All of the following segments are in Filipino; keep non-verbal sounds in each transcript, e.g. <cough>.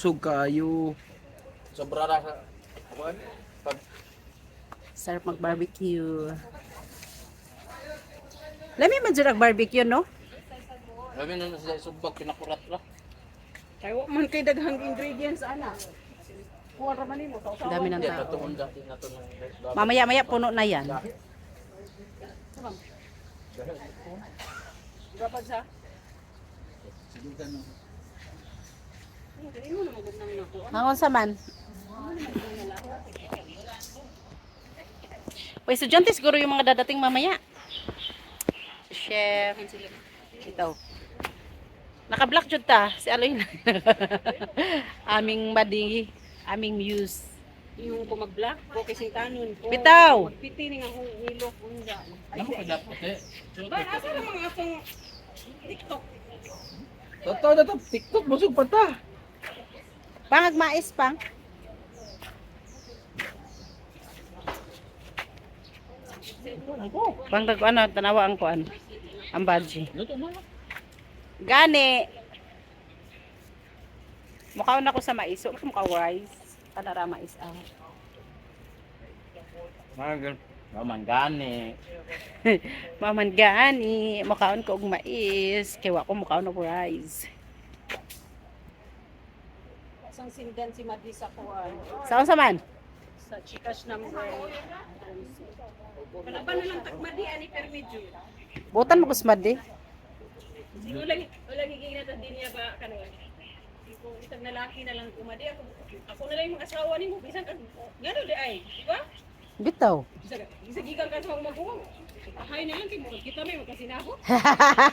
busog kayo. Sobra ra sa kuan. Pag Sarap mag-barbecue. Lami man dyan ang barbecue, no? Labi na sa subak pinakurat ra. Kaya wa man kay daghang ingredients ana. Kuha ra man nimo sa Dami ng Hindi tao. to. Mamaya-maya puno na yan. dapat sa. Hindi mo na magud nang nako. Hangon sa man. Pwede estudyante siguro yung mga dadating mamaya. Chef. Ito. Naka-black jud ta si Aloy. <laughs> aming badi, aming muse. Yung ko mag-black ko kay sintanon ko. Bitaw. Piti ni nga hong ilok unda. Ako ka dapat eh. Ba asa mga atong TikTok. Totoo na to. TikTok, busog pa ta. Pangag mais pang. Pang dag ano tanawa ang kuan. Ang badge. Na. Gani. Mukhaon ako sa mais. Mukha rice. Kanara mais ah. Magal. Maman gani. <laughs> Maman gani. Mukhaon ko og mais. Kaya wa ko mukhaon og rice. Isang sindan si Madli sa kuan. Saan sa man? Sa Chikash number. Kalaban na lang takmadi ani permedyo. Butan mo kusmad di. Siguro lang wala giging na din niya ba kanon. Kung isang lalaki na lang kumadi ako ako na lang yung mag-asawa nimo bisan kan ngano di ay, di ba? Bitaw. Bisa bisa gikan ka sa magkuha. Ahay na lang kay mo kita may magkasinabo.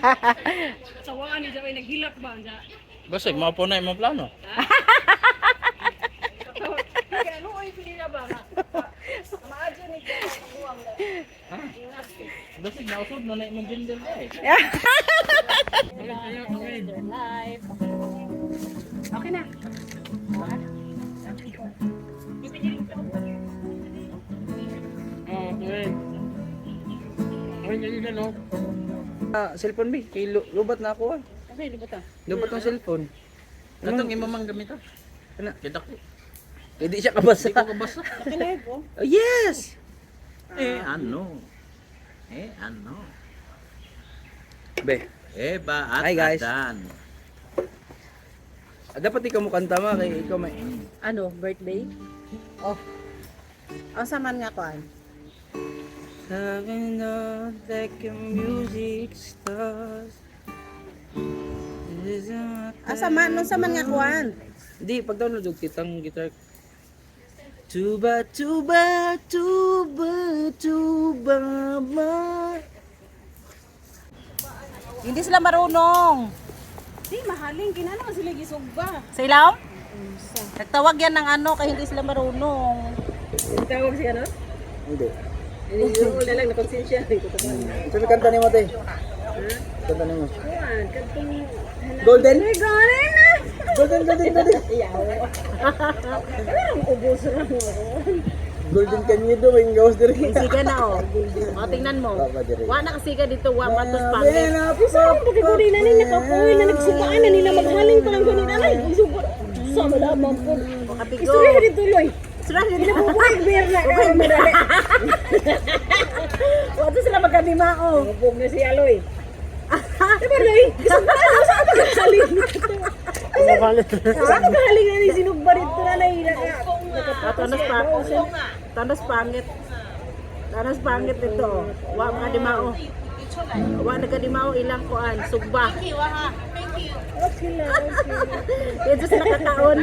<laughs> Sawaan ni Jaway naghilak ba anja. Basta mo po na imong plano. Ano ay pili na ba na? Maadyo ni Jaway kuwang na. Basta nausod na na imong gender eh. Okay na. Okay. Ay, ganyan na no. Ah, cellphone bi. Kay lu- lubat na ako ah. Kasi di ba ta? Lubat ang cellphone. Katong imamang gamit ah. Ano? Kita ko. Hindi siya kabasa. Hindi ko kabasa. Nakinig ko. Oh, yes! Eh, ano? Eh, ano? Be, Eh, ba at Hi, guys. adan. ah, dapat ikaw mo kanta ma kay ikaw may Ano, birthday? Oh. Ang saman nga kuan. Sabi na like a music stars. Ang saman, nung saman nga kuan. Hindi, pag download yung kitang guitar. Tuba, tuba, tuba, tuba, ba. Hindi sila marunong. Di mahaling kinana man sila gisugba. Sa ilaw? Nagtawag yan ng ano kaya hindi sila marunong. Tawag siya no? Hindi. Wala lang na konsensya ko to. Sabi kanta ni mo te. Kanta ni mo. Golden? Golden na. Golden, golden, golden. <laughs> Iyaw. Ang ubos ra mo. Golden kanyido, may gawas diri. Siga na oh. <laughs> O tingnan mo. Wa na kasiga dito, wa matos pangit. Sa pagkakuri na nila kapoy na nagsukaan na nila maghaling pa lang ganun. Alay, isugot. Sa malaman po. O kapigo. Istorya rin tuloy. Sila Nabubuhay beer na ka. Madali. <laughs> Wato sila magkadimao. Mabog na si Aloy. Diba Loy? Gusto ba na? Saan ka maghaling? Saan ka maghaling na ni sinugba rito na nahila ka? Tanos pa. Tanos pangit. Tanos pangit ito. oh. Wa makadimao. Wa nagkadimao ilang kuan, sugba. Okay lang, <laughs> okay lang. Dito sila kakaon.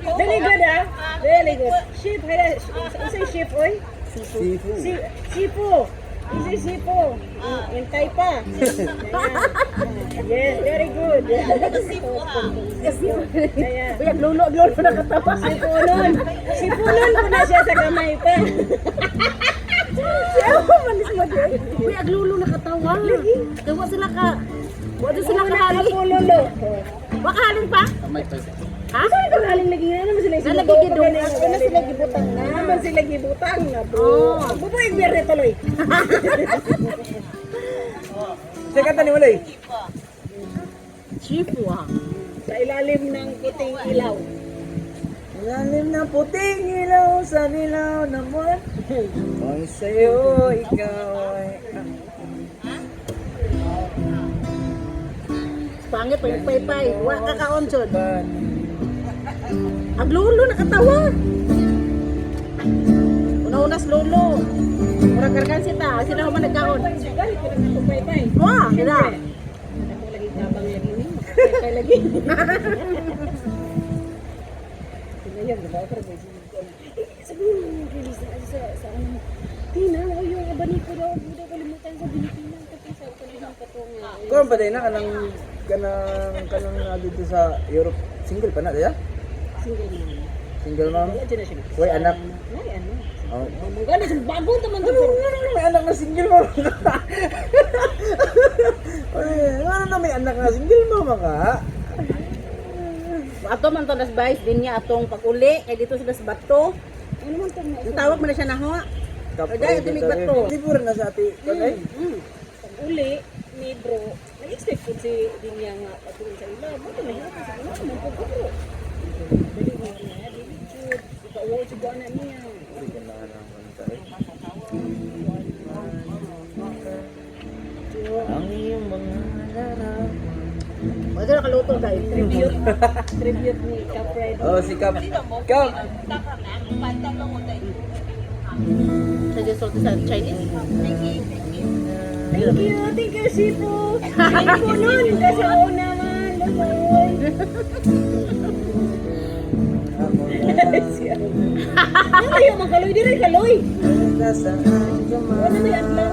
Very good ah. Very good. Ship, hala. Isa'y ship, oy. Sifu. Si, sipo. Isa'y sipo. Yung taypa. Ayan. <laughs> Yes, very good. Sipo ha. Ayan. Uy, aglulo, aglulo na katawa. Sipulon. Sipulon ko na siya sa kamay pa. Siya ako malis mo dyan. Uy, aglulo na katawa. Gawa sila ka. Wa doon sila kahalin. Pululo. Wa kahalin pa? Kamay pa. Ha? Saan ka galing lagi na naman sila Nalagi gidong. Ano sila gibutang na? Naman sila gibutang na bro. Oh. Bubuhay biyernes tuloy. <laughs> Sige kanta ni mo lay. Chifu ah. Sa ilalim ng puting ilaw. Ilalim ng puting ilaw sa nilaw naman. Kung sa'yo ikaw ay Pangit pa yung paypay. Wa ka kaon jud. Ang lolo nakatawa. Una-unas lolo. Murag karkan sita. Sila man nagkaon. Ko lang. Wah. Ako lagi tabang lagi ni. Pay lagi. Sila yan, diba? Pero may release na sa sa ano. Tina, o yung abaniko daw. Hindi kalimutan sa Pilipinas. Kasi sa kanilang katong. Kung pa din na kanang kanang kanang na dito sa Europe single pa na diya? Single man. Single mom. Wala dyan na siya. Way anak. Nay, ano? Oh. Oh, mga galit. Bago naman Ano, ito. ano na may anak na single mom? <laughs> Ay, ano na may anak na single mom nga? Ato man to nas bayis din niya atong pag-uli kay dito sila sa bato. Ano man ito? Ang tawag man na siya na ho. Ay, ito may bato. Rin na sa ati. Okay? Mm. Pag uli ni bro, nag-expect ko si din niya nga patuloy sa ila. Ba't na yun? Kasi ano naman po ko bro. Eh. Ang iyong mga larawan. O sila kaluto guys. Tribute. Tribute ni Capred. Oh, si. Kap! Sa Jesol sa Chinese. Thank you, thank you, Sipo. Thank you nun. Kasi ako naman. Siya. Ano yung mga kaloy? Di rin kaloy. Ano na yung?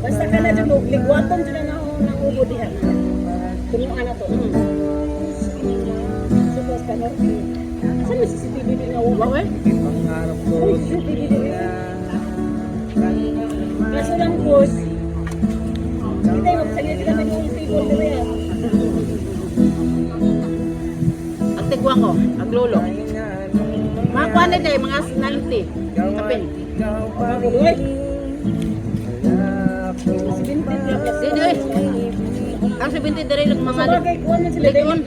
Basta ka na dyan, ligwaton dyan na ako ng ubo dihan. Tunuan na to. Suppose ka no? Saan may CCTV din nga ubo? Wow eh. Pangarap ko Uy, CCTV din na Kaso lang, boss. Kita yung magsagay sila sa yung table nila yan. Ang tigwa ko, ang lolo. Mga kuha na day, mga. Ikaw pa Uy. Ang 70 diri lang mga Ligon.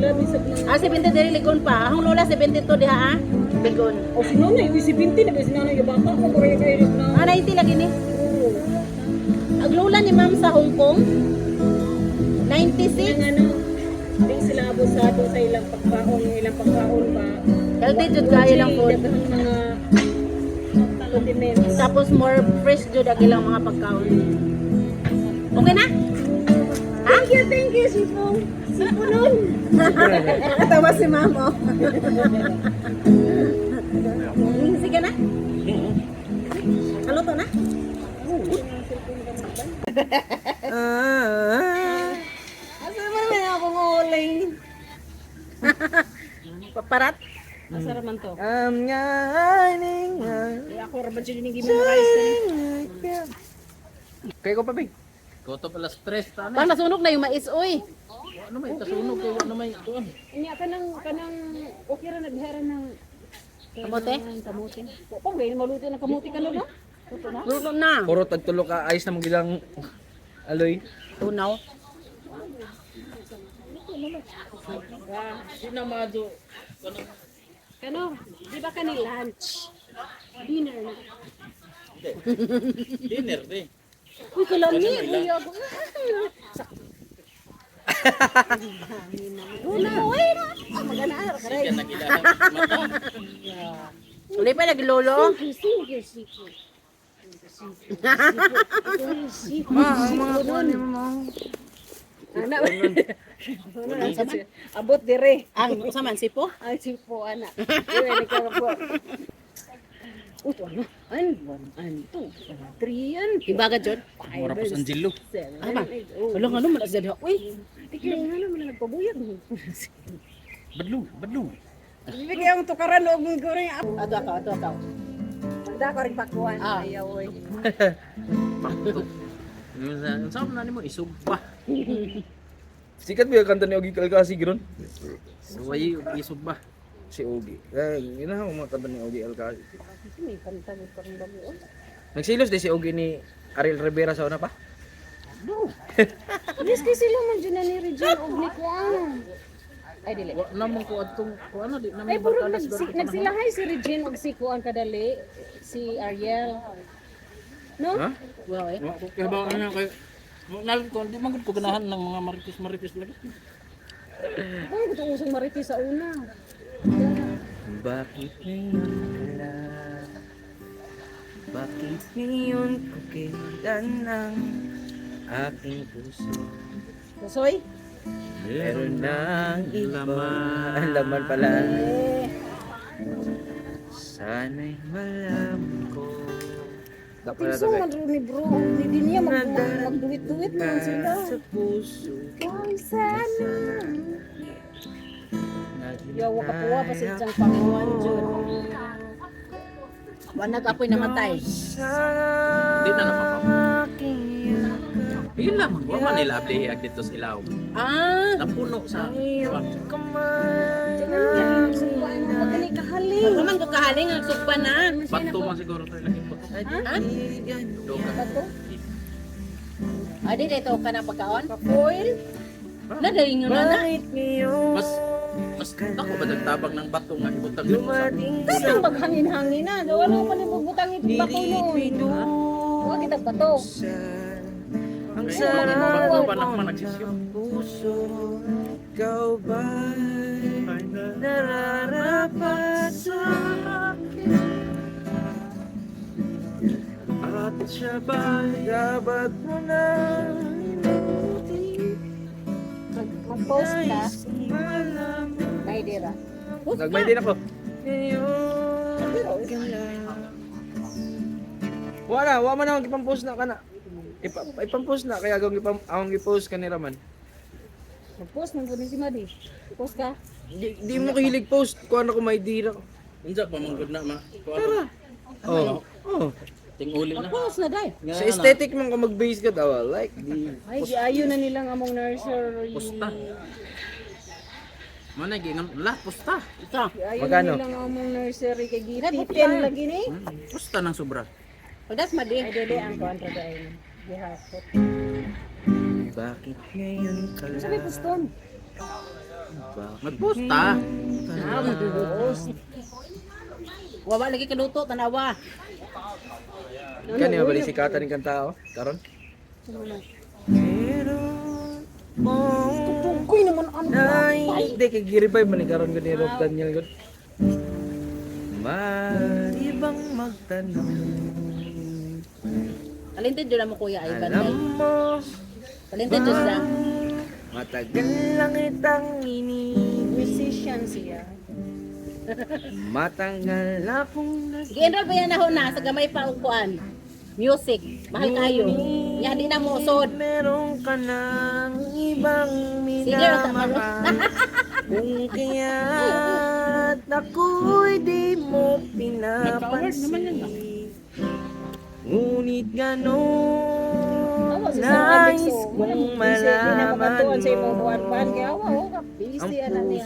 na. Ah, 70 diri ligon pa. Ang lola 72 diha ah. Ligon. O si Nonoy, uy, si Binti na ba si Nonoy, yung bata ko, kaya kayo na. Ah, 90 lagi ni. Ang lola ni ma'am sa Hong Kong. Yung 96. ano, hindi sila abusado sa ilang pagkaon, ilang pagkaon ba. Healthy jud kaya lang food. Daghang mga condiments. Tapos more fresh jud ang ilang mga pagkaon. Okay na? Thank you, thank you, Sipong. Sipo nun. Nakatawa si ma'am oh. Sige na. Kaluto na? Asa Paparat? Asa raman to? I'm shining Eh, Ako raman siya dinigim mo rice. Kaya ko pa, Bing. Koto pala stress ta Pang nasunog na yung mais, uy. Ano may kasunog kay ano may tuon. Inya kanang kanang okay ra naghera ng Kamote? kamote. O pa gawin maluto ng kamote ka no? Luto na. Luto na. Puro tagtulo ka ayos na magilang aloy. Tunaw. Di na madyo. Kano, di ba kani lunch? Dinner na. <laughs> Dinner di. Uy, kalami. Uy, ako. Una, uy na. Ah, <laughs> magana. Karay. Kaya nakilala mata. Uli pa naglolo. Sige, sige. Sige, Anak. <laughs> Abot dire. Ang usaman sipo. Ay, si po, anak. Uy, ikaw po. Uto, ano? Ano? Ano? Ito. Three yan. Ibaga jud. Mura pa sa Angelo. Ama. oh. Wala nga naman asad Uy. Tigil nga naman na nagpabuyag. Badlu, badlu. Bibigyan ang tukaran o gawin ang Ato ako, ato ako. Magda ko rin pakuhan. Ah. Ayaw, oy. <laughs> Yung sa yung sa na nimo isog pa. Sikat ba yung kanta ni Ogie Alcasi gron? Suway isog ba. Si Ogie. Eh, yun na mga kanta ni Ogie Alcasi. May kanta mo rin bago. Nagsilos din si Ogie ni Ariel Rivera sa una pa? <laughs> Yes, kasi sila man dyan na ni Regine og ni Kuan. Ay, dili. Wa naman ko atong ko ano di naman Ay, puro nagsilahay si Regine og si Kuan kadali. Si Ariel. No? Ha? Well, eh. Kaya ba ano kay Nal ko di man ko ganahan ng mga marites marites lagi. Ay, gusto usong marites sa una. Bakit ngayon ka lang? Bakit ngayon ko kailan ng aking puso? Soy? Meron ng iba. Laman. Laman pala. Eh, Sana'y malaman ko. Tinso man rin ni bro. Hindi niya mag- magduwit-duwit man sila. sa puso. Ay, sana. Yawa kapuwa pa sa isang Panginoon Diyod. Wanag apoy namatay. Di na napapa. Ila man wa man nila abli ag dito sa ilaw. Ah, Napuno sa ko kahaling ang sugba na. bato man siguro tayo lagi po. Ha? Doga. Bato? Ah, di dito ka na pagkaon? Kapoil? Nadali nga na na. Mas mas ako ba nagtabang ng bato nga ibutang dito sa Katang maghangin-hangin na. Wala pa ni bubutang ito bato noon. Huwag kita bato. Ang sarap nagsisyo. puso Ikaw ba'y nararapat sa At siya ba'y dapat mo na? Mag-post malaman Kay Dira. Nagmay din ako. Wala, wala man akong ipang-post na ka na. Ipa, ipang-post na, kaya akong ipang, akong i-post ka ni Raman. Mag-post mo po ni si Madi. Post ka. Di, di mo kahilig post, kung ano ko may dira ko. Unsa pa man gud na ma. Kuha Oh. Oh. Ting uli na. Post na dai. Sa aesthetic man ka mag-base ka daw, like di. Ay, di ayo na nilang among nursery. Pusta. Mana ginam lah pusta. Ito. Magkano? na nilang among nursery kay gitipen lagi ni. Pusta ng sobra. Pagdas madi. Ay, dili ang kuan ra dai. Gihapot. Bakit ngayon ka Sabi lang? poston. Bakit Magpusta. Ah, mag-post. Wawa lagi kaluto tanawa. Kani ba bali sikatan ng kanta oh? Karon? Tungkoy naman ano. Ay, hindi kay giribay man ni karon gud ni Rob Daniel gud. Mari bang magtanong? Talented yun mo kuya ay Alam mo, Talented yun siya. matagal lang itang ini Musician siya. Matagal akong nag Gi-enroll ba yan na na sa gamay pa upuan? Music. Mahal kayo. Yan di na mo usod. Meron ka ng ibang Sige, minamahal Kung kaya't ako'y di mo pinapansin Ngunit ganon Nais kong malaman mo Ang ana niya.